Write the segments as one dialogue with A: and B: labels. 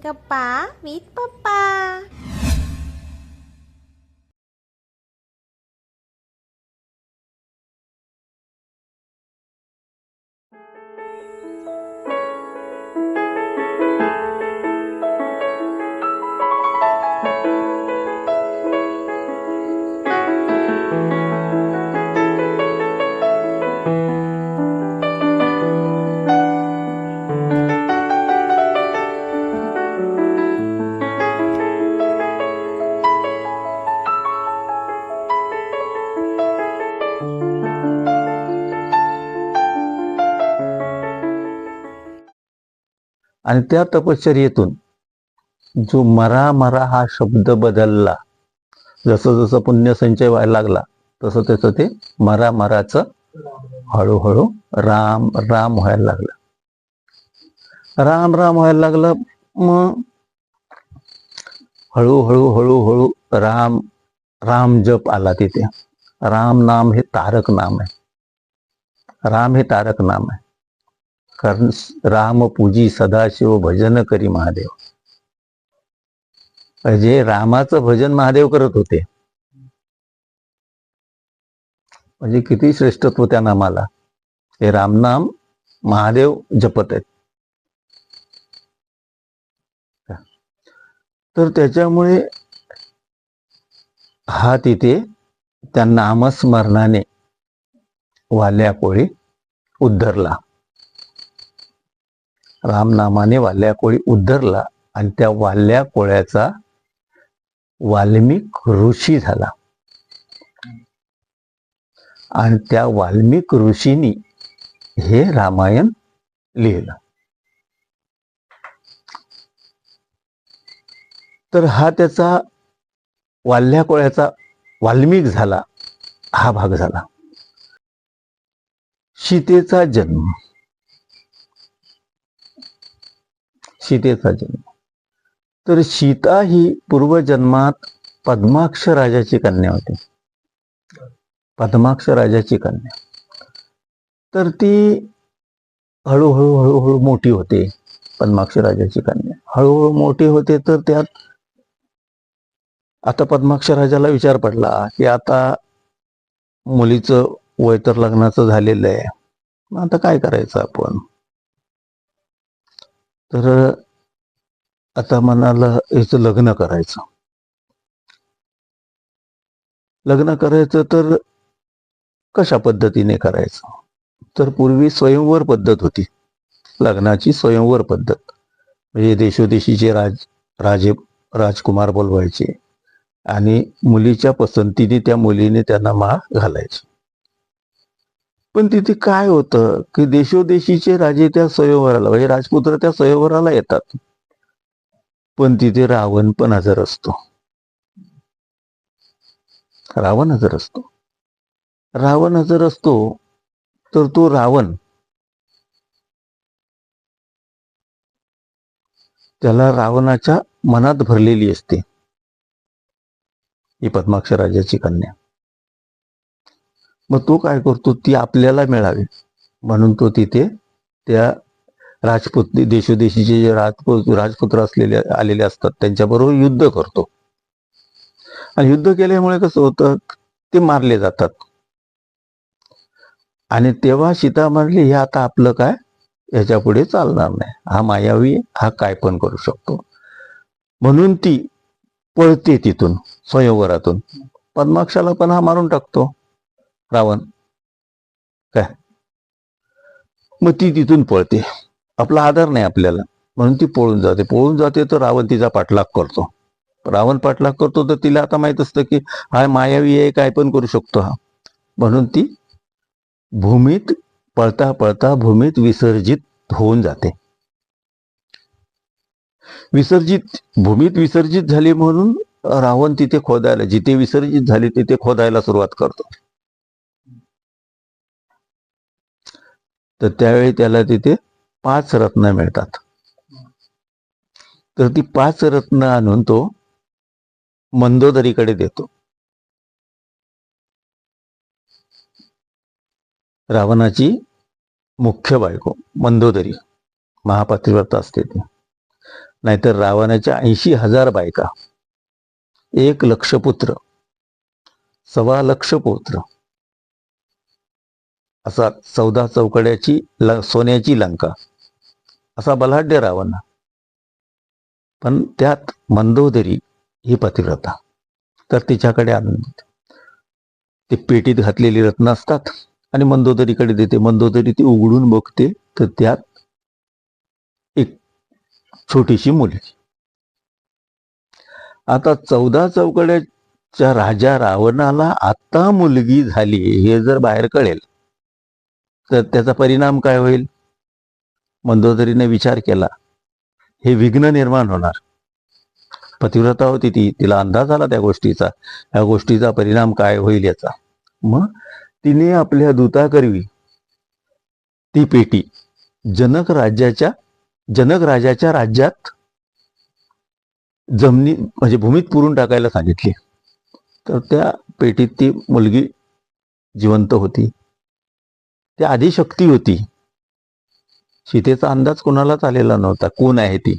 A: Kepa with Papa.
B: आणि त्या तपश्चर्येतून जो मरा मरा हा शब्द बदलला जसं जसं पुण्यसंचय व्हायला लागला तसं त्याचं ते मरा मराचं हळूहळू राम राम व्हायला लागलं. राम राम व्हायला लागलं मग हळूहळू हळूहळू राम राम जप आला तिथे. राम नाम हे तारक नाम आहे. राम हे तारक नाम आहे. राम पूजी सदाशिव भजन करी महादेव. म्हणजे रामाचं भजन महादेव करत होते. म्हणजे किती श्रेष्ठत्व त्या नामाला हे रामनाम महादेव जपत आहेत. तर त्याच्यामुळे हा तिथे त्या नामस्मरणाने वाल्या कोळी उद्धरला. रामनामाने वाल्या कोळी उद्धरला आणि त्या वाल्या कोळ्याचा वाल्मिक ऋषी झाला. आणि त्या वाल्मिक ऋषीनी हे रामायण लिहिलं. तर हा त्याचा वाल्या कोळ्याचा वाल्मिक झाला हा भाग झाला. सीतेचा जन्म. सीतेचा जन्म. तर सीता ही पूर्वजन्मात पद्माक्ष राजाची कन्या होती. पद्माक्ष राजाची कन्या. तर ती हळूहळू हळूहळू मोठी होते पद्माक्ष राजाची कन्या. हळूहळू मोठी होते तर त्यात आता पद्माक्ष राजाला विचार पडला की आता मुलीचं वय तर लग्नाचं झालेलं आहे. मग आता काय करायचं आपण? तर आता मनाला याचं लग्न करायचं. लग्न करायचं तर कशा पद्धतीने करायचं? तर पूर्वी स्वयंवर पद्धत होती. लग्नाची स्वयंवर पद्धत. म्हणजे देशोदेशीचे राज राजे राजकुमार बोलवायचे आणि मुलीच्या पसंतीने त्या मुलीने त्यांना माळ घालायची. पण तिथे काय होतं की देशोदेशीचे राजे त्या स्वयंवराला म्हणजे राजपुत्र त्या स्वयंवराला येतात. पण तिथे रावण पण हजर असतो. रावण हजर असतो. रावण हजर असतो तर तो रावण त्याला रावणाच्या मनात भरलेली असते. ही पद्माक्ष राजाची कन्या. मग तो काय करतो ती आपल्याला मिळावी. म्हणून तो तिथे त्या राजपुत देशोदेशीचे जे राजपुत राजपुत्र असलेले आलेले असतात त्यांच्याबरोबर युद्ध करतो. आणि युद्ध केल्यामुळे कसं होतं ते मारले जातात. आणि तेव्हा सीता म्हणली हे आता आपलं काय? याच्यापुढे चालणार नाही. हा मायावी हा काय पण करू शकतो. म्हणून ती पळते तिथून स्वयंवरातून. पद्माक्षाला पण हा मारून टाकतो. रावण. काय? मग ती तिथून पळते. आपला आधार नाही आपल्याला. म्हणून ती पळून जाते. पळून जाते तर रावण तिचा पाठलाग करतो. रावण पाठलाग करतो तर तिला आता माहीत असतं की हा मायावी आहे काय पण करू शकतो हा. म्हणून ती भूमीत पळता पळता भूमीत विसर्जित होऊन जाते. विसर्जित भूमीत विसर्जित झाली म्हणून रावण तिथे खोदायला जिथे विसर्जित झाली तिथे खोदायला सुरुवात करतो. तर त्यावेळी त्याला तिथे पाच रत्न मिळतात. तर ती पाच रत्न आणून तो मंदोदरीकडे देतो. रावणाची मुख्य बायको मंदोदरी महापातिव्रत असते ती. नाहीतर रावणाच्या ऐंशी हजार बायका एक लक्षपुत्र सव्वा लक्षपुत्र असा चौदा चौकड्याची ल- सोन्याची लंका. असा बलाढ्य रावण. पण त्यात मंदोदरी ही पतिव्रता. तर तिच्याकडे आनंद ते पेटीत घातलेली रत्न असतात आणि मंदोदरीकडे देते. मंदोदरी ती उघडून बघते तर त्यात एक छोटीशी मुलगी आता चौदा चौकड्याच्या राजा रावणाला आता मुलगी झाली हे जर बाहेर कळेल तर त्याचा परिणाम काय होईल? मंदोदरीने विचार केला. हे विघ्न निर्माण होणार. पतिव्रता होती ती तिला अंदाज आला त्या गोष्टीचा. या गोष्टीचा परिणाम काय होईल याचा? मग तिने आपल्या दूताकरवी ती पेटी जनक राज्याच्या जनक राजाच्या राज्यात जमिनी म्हणजे भूमीत पुरून टाकायला सांगितली. तर त्या पेटीत ती मुलगी जिवंत होती. ती आदिशक्ती होती. सीतेचा अंदाज कोणालाच आलेला नव्हता. कोण आहे ती?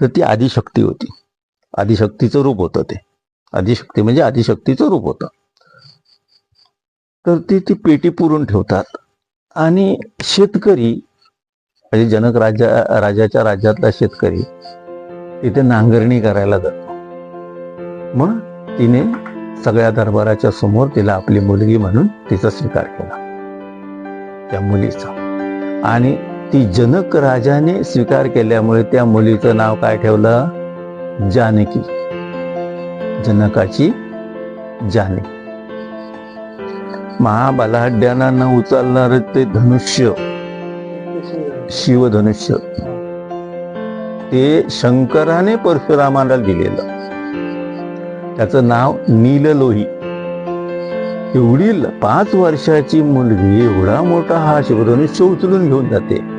B: तर ती आदिशक्ती होती. आदिशक्तीचं रूप होतं ते. आदिशक्ती म्हणजे आदिशक्तीचं रूप होतं. तर ती ती पेटी पुरून ठेवतात. आणि शेतकरी म्हणजे जनक राजा राजाच्या राज्यातला शेतकरी तिथे नांगरणी करायला जातो. मग तिने सगळ्या दरबाराच्या समोर तिला आपली मुलगी म्हणून तिचा स्वीकार केला. त्या मुलीचा. आणि ती जनक राजाने स्वीकार केल्यामुळे त्या मुलीचं नाव काय ठेवलं? जानकी. जनकाची जानकी महाबलाढ्याना न उचलणार ते धनुष्य. शिवधनुष्य. ते शंकराने परशुरामाला दिलेलं. त्याचं नाव नीललोही. एवढी ल- पाच वर्षाची मुलगी एवढा मोठा हा शिवधनुष्य उचलून घेऊन जाते.